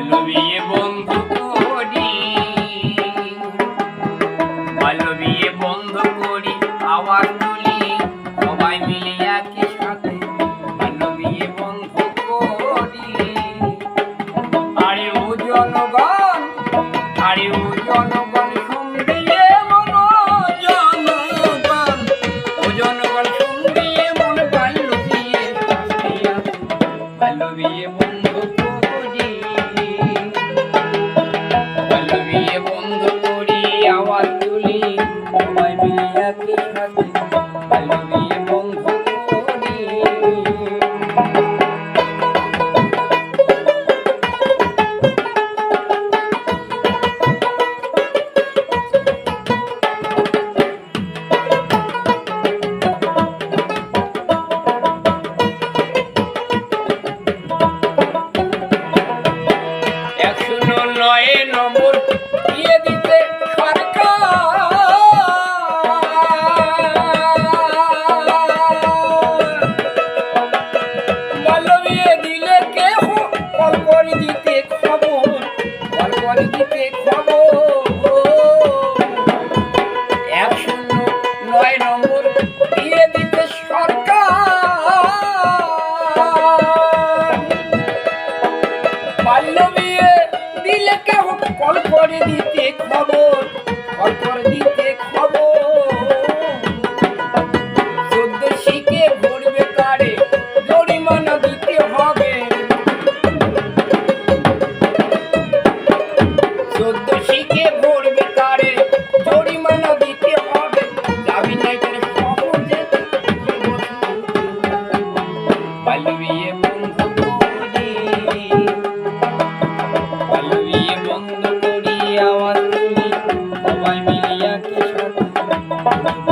বিয়ে বন্ধ করি। করি, আওয়াজ তুলি, সবাই মিলে একই সাথে বাল্য বিয়ে বন্ধ করি। আরে ও জনগণ, আরে ও জনগণ বিয়ে বন্ধ সবাই মিলে একই সাথে দিতে খবর করে দিতে খবর। এক নয় নম্বর দিয়ে দিতে সরকার। বাল্য বিয়ে দিলে কেউ কল করে দিতে খবর। শিখে ঘুরবে কারে জরিমানা দিতে হবে, যাবি নাই করে খবর যেতে বাল্য করি। পালুয়ে বন্ধ করি, আওয়াজ তুলি, সবাই মিলিয়া কি সাথে